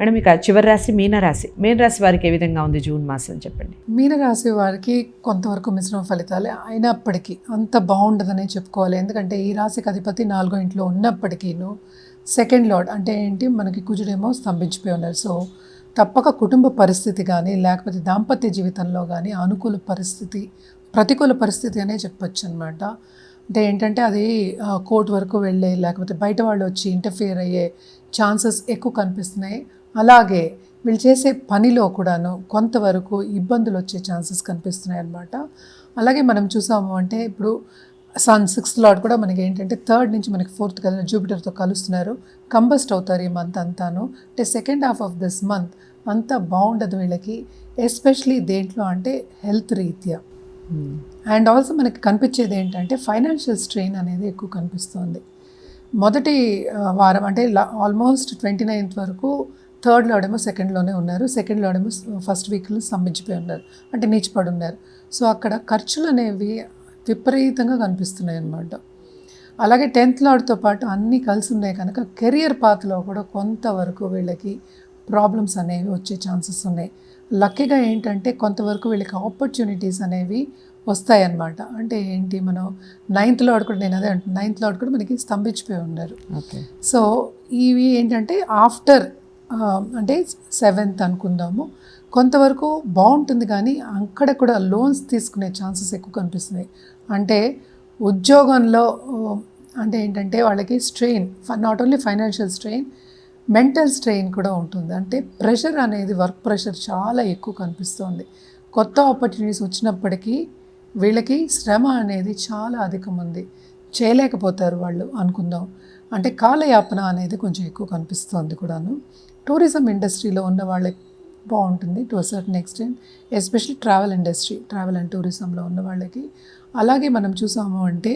Madam ఇక చివరి రాశి మీనరాశి మీనరాశి మీన రాశి వారికి ఏ విధంగా ఉంది జూన్ మాసం చెప్పండి. మీనరాశి వారికి కొంతవరకు మిశ్రమ ఫలితాలే అయినప్పటికీ అంత బాగుండదనే చెప్పుకోవాలి. ఎందుకంటే ఈ రాశికి అధిపతి నాలుగో ఇంట్లో ఉన్నప్పటికీను సెకండ్ లార్డ్ అంటే ఏంటి? మనకి కుజుడేమో స్తంభించిపోయి ఉన్నారు. సో తప్పక కుటుంబ పరిస్థితి కానీ లేకపోతే దాంపత్య జీవితంలో కానీ అనుకూల పరిస్థితి ప్రతికూల పరిస్థితి అనే చెప్పొచ్చు అనమాట అంటే ఏంటంటే అది కోర్టు వరకు వెళ్ళే లేకపోతే బయట వాళ్ళు వచ్చి ఇంటర్ఫియర్ అయ్యే ఛాన్సెస్ ఎక్కువ కనిపిస్తున్నాయి. అలాగే వీళ్ళు చేసే పనిలో కూడాను కొంతవరకు ఇబ్బందులు వచ్చే ఛాన్సెస్ కనిపిస్తున్నాయి అన్నమాట. అలాగే మనం చూసాము అంటే ఇప్పుడు సన్ సిక్స్త్ లాట్ కూడా మనకి ఏంటంటే థర్డ్ నుంచి మనకి ఫోర్త్ కదా జూపిటర్తో కలుస్తున్నారు. కంబస్ట్ అవుతారు ఈ మంత్ అంతాను. అంటే second half of this month అంతా బాగుండదు వీళ్ళకి ఎస్పెషలీ దేంట్లో అంటే హెల్త్ రీత్యా. అండ్ ఆల్సో మనకి కనిపించేది ఏంటంటే ఫైనాన్షియల్ స్ట్రెయిన్ అనేది ఎక్కువ కనిపిస్తుంది. మొదటి వారం అంటే ఆల్మోస్ట్ ట్వంటీ నైన్త్ వరకు థర్డ్ లోడేమో సెకండ్లోనే ఉన్నారు. సెకండ్ లోడేమో ఫస్ట్ వీక్లో స్తంభించిపోయి ఉన్నారు. అంటే నీచిపడి ఉన్నారు. సో అక్కడ ఖర్చులు అనేవి విపరీతంగా కనిపిస్తున్నాయి అన్నమాట అలాగే టెన్త్ లాడ్తో పాటు అన్నీ కలిసి ఉన్నాయి కనుక కెరియర్ పాత్లో కూడా కొంతవరకు వీళ్ళకి ప్రాబ్లమ్స్ అనేవి వచ్చే ఛాన్సెస్ ఉన్నాయి. లక్కీగా ఏంటంటే కొంతవరకు వీళ్ళకి ఆపర్చునిటీస్ అనేవి వస్తాయన్నమాట. అంటే ఏంటి మనం నైన్త్ లాడ్ కూడా నేను అదే అంటున్నాను నైన్త్ లాడ్ కూడా మనకి స్తంభించిపోయి ఉన్నారు. సో ఇవి ఏంటంటే ఆఫ్టర్ అంటే సెవెంత్ అనుకుందాము. కొంతవరకు బాగుంటుంది కానీ అక్కడ కూడా లోన్స్ తీసుకునే ఛాన్సెస్ ఎక్కువ కనిపిస్తున్నాయి. అంటే ఉద్యోగంలో అంటే ఏంటంటే వాళ్ళకి strain not only financial strain mental strain కూడా ఉంటుంది. అంటే ప్రెషర్ అనేది వర్క్ ప్రెషర్ చాలా ఎక్కువ కనిపిస్తుంది. కొత్త ఆపర్చునిటీస్ వచ్చినప్పటికీ వీళ్ళకి శ్రమ అనేది చాలా అధికం ఉంది చేయలేకపోతారు వాళ్ళు అనుకుందాం. అంటే కాలయాపన అనేది కొంచెం ఎక్కువ కనిపిస్తుంది కూడాను. టూరిజం ఇండస్ట్రీలో ఉన్న వాళ్ళకి బాగుంటుంది to certain extent especially travel industry travel and టూరిజంలో ఉన్న వాళ్ళకి. అలాగే మనం చూసాము అంటే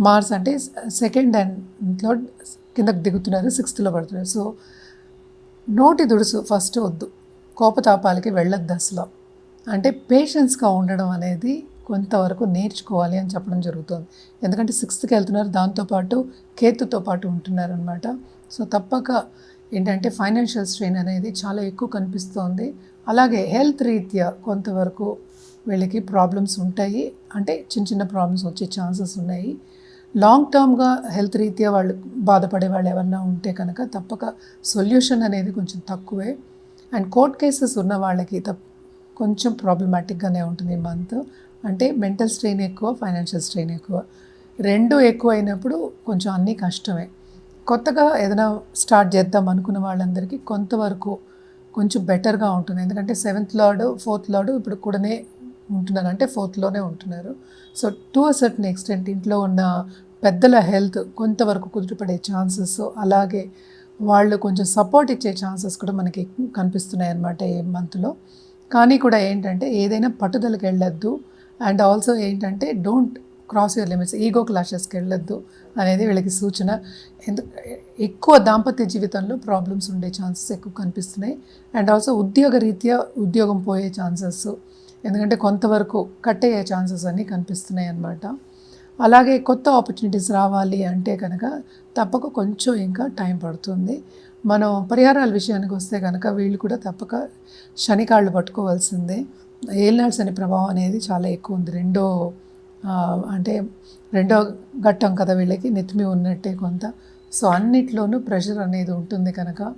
మార్స్ అంటే సెకండ్ అండ్లో కిందకు దిగుతున్నారు సిక్స్త్లో పడుతున్నారు. సో నోటి దుడుసు ఫస్ట్ వద్దు. కోపతాపాలకి వెళ్ళొద్దు అసలు. అంటే పేషెన్స్గా ఉండడం అనేది కొంతవరకు నేర్చుకోవాలి అని చెప్పడం జరుగుతుంది. ఎందుకంటే సిక్స్త్కి వెళ్తున్నారు దాంతోపాటు కేతుతో పాటు ఉంటున్నారు అనమాట సో తప్పక ఏంటంటే ఫైనాన్షియల్ స్ట్రెయిన్ అనేది చాలా ఎక్కువ కనిపిస్తోంది. అలాగే హెల్త్ రీత్యా కొంతవరకు వీళ్ళకి ప్రాబ్లమ్స్ ఉంటాయి. అంటే చిన్న చిన్న ప్రాబ్లమ్స్ వచ్చే ఛాన్సెస్ ఉన్నాయి. లాంగ్ టర్మ్గా హెల్త్ రీత్యా వాళ్ళు బాధపడే వాళ్ళు ఎవరన్నా ఉంటే కనుక తప్పక సొల్యూషన్ అనేది కొంచెం తక్కువే. అండ్ కోర్ట్ కేసెస్ ఉన్న వాళ్ళకి తప్ప కొంచెం ప్రాబ్లమాటిక్గానే ఉంటుంది ఈ మంత్ అంటే మెంటల్ స్ట్రెయిన్ ఎక్కువ ఫైనాన్షియల్ స్ట్రెయిన్ ఎక్కువ. రెండు ఎక్కువ అయినప్పుడు కొంచెం అన్నీ కష్టమే. కొత్తగా ఏదైనా స్టార్ట్ చేద్దాం అనుకున్న వాళ్ళందరికీ కొంతవరకు కొంచెం బెటర్గా ఉంటుంది. ఎందుకంటే సెవెంత్ లార్డ్ ఫోర్త్ లార్డ్ ఇప్పుడు కూడానే ఉంటున్నారు. అంటే ఫోర్త్లోనే ఉంటున్నారు. So to a certain extent ఇంట్లో ఉన్న పెద్దల హెల్త్ కొంతవరకు కుదుటపడే ఛాన్సెస్ అలాగే వాళ్ళు కొంచెం సపోర్ట్ ఇచ్చే ఛాన్సెస్ కూడా మనకి కనిపిస్తున్నాయి అన్నమాట ఈ మంత్లో. కానీ కూడా ఏంటంటే ఏదైనా పట్టుదలకి వెళ్ళొద్దు. అండ్ ఆల్సో ఏంటంటే don't cross your limits ego క్లాషెస్కి వెళ్ళొద్దు అనేది వీళ్ళకి సూచన. ఎందు ఎక్కువ దాంపత్య జీవితంలో ప్రాబ్లమ్స్ ఉండే ఛాన్సెస్ ఎక్కువ కనిపిస్తున్నాయి. అండ్ ఆల్సో ఉద్యోగ రీత్యా ఉద్యోగం పోయే ఛాన్సెస్ ఎందుకంటే కొంతవరకు కట్ అయ్యే ఛాన్సెస్ అన్నీ కనిపిస్తున్నాయి అన్నమాట. అలాగే కొత్త ఆపర్చునిటీస్ రావాలి అంటే కనుక తప్పక కొంచెం ఇంకా టైం పడుతుంది. మనం పరిహారాల విషయానికి వస్తే కనుక వీళ్ళు కూడా తప్పక శనికాళ్ళు పట్టుకోవాల్సిందే. ఏలినాడు శని ప్రభావం అనేది చాలా ఎక్కువ ఉంది. రెండో అంటే రెండో ఘట్టం కదా వీళ్ళకి నెత్తిమి ఉన్నట్టే కొంత. సో అన్నిట్లోనూ ప్రెషర్ అనేది ఉంటుంది కనుక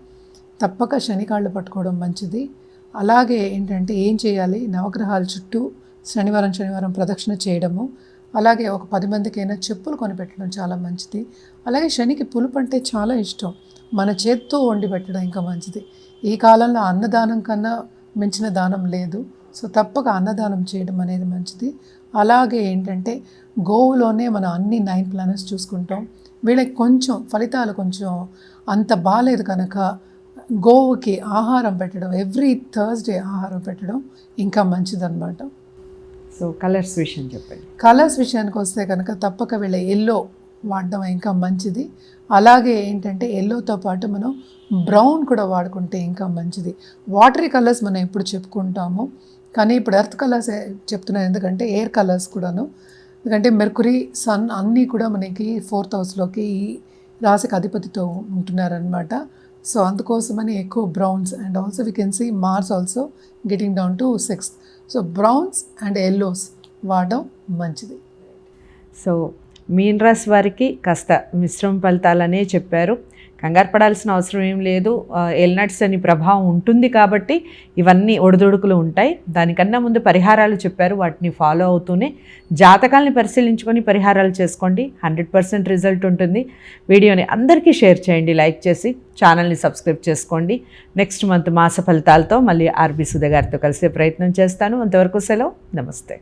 తప్పక శనికాళ్ళు పట్టుకోవడం మంచిది. అలాగే ఏంటంటే ఏం చేయాలి? నవగ్రహాల చుట్టూ శనివారం శనివారం ప్రదక్షిణ చేయడము. అలాగే ఒక పది మందికైనా చెప్పులు కొనిపెట్టడం చాలా మంచిది. అలాగే శనికి పులుపు అంటే చాలా ఇష్టం. మన చేత్తో వండి పెట్టడం ఇంకా మంచిది. ఈ కాలంలో అన్నదానం కన్నా మించిన దానం లేదు. సో తప్పక అన్నదానం చేయడం అనేది మంచిది. అలాగే ఏంటంటే గోవులోనే మనం అన్ని నైన్ ప్లానెట్స్ చూసుకుంటాం. వీళ్ళకి కొంచెం ఫలితాలు కొంచెం అంత బాగాలేదు కనుక గోవుకి ఆహారం పెట్టడం ఎవ్రీ థర్స్డే ఆహారం పెట్టడం ఇంకా మంచిదన్నమాట. సో కలర్స్ విషయం చెప్పండి. కలర్స్ విషయానికి వస్తే కనుక తప్పక వీళ్ళ ఎల్లో వాడడం ఇంకా మంచిది. అలాగే ఏంటంటే ఎల్లోతో పాటు మనం బ్రౌన్ కూడా వాడుకుంటే ఇంకా మంచిది. వాటరీ కలర్స్ మనం ఎప్పుడు చెప్పుకుంటాము. కానీ ఇప్పుడు ఎర్త్ కలర్స్ చెప్తున్నాను ఎందుకంటే ఎయిర్ కలర్స్ కూడాను. ఎందుకంటే మెర్కురీ సన్ అన్నీ కూడా మనకి ఫోర్త్ హౌస్లోకి ఈ రాశికి అధిపతితో ఉంటున్నారనమాట సో అందుకోసమని ఎక్కువ browns and also we can see Mars also getting down to sixth. So browns and yellows వాడడం మంచిది. సో మీన్ రాశి వారికి కాస్త మిశ్రమ ఫలితాలనే చెప్పారు. కంగారు పడాల్సిన అవసరం ఏం లేదు. ఎల్నట్స్ అని ప్రభావం ఉంటుంది కాబట్టి ఇవన్నీ ఒడిదొడుకులు ఉంటాయి. దానికన్నా ముందు పరిహారాలు చెప్పారు. వాటిని ఫాలో అవుతూనే జాతకాల్ని పరిశీలించుకొని పరిహారాలు చేసుకోండి. హండ్రెడ్ పర్సెంట్ రిజల్ట్ ఉంటుంది. వీడియోని అందరికీ షేర్ చేయండి లైక్ చేసి ఛానల్ని సబ్స్క్రైబ్ చేసుకోండి. నెక్స్ట్ మంత్ మాస ఫలితాలతో మళ్ళీ ఆర్బి సుధ గారితో కలిసే ప్రయత్నం చేస్తాను. అంతవరకు సెలవు. నమస్తే.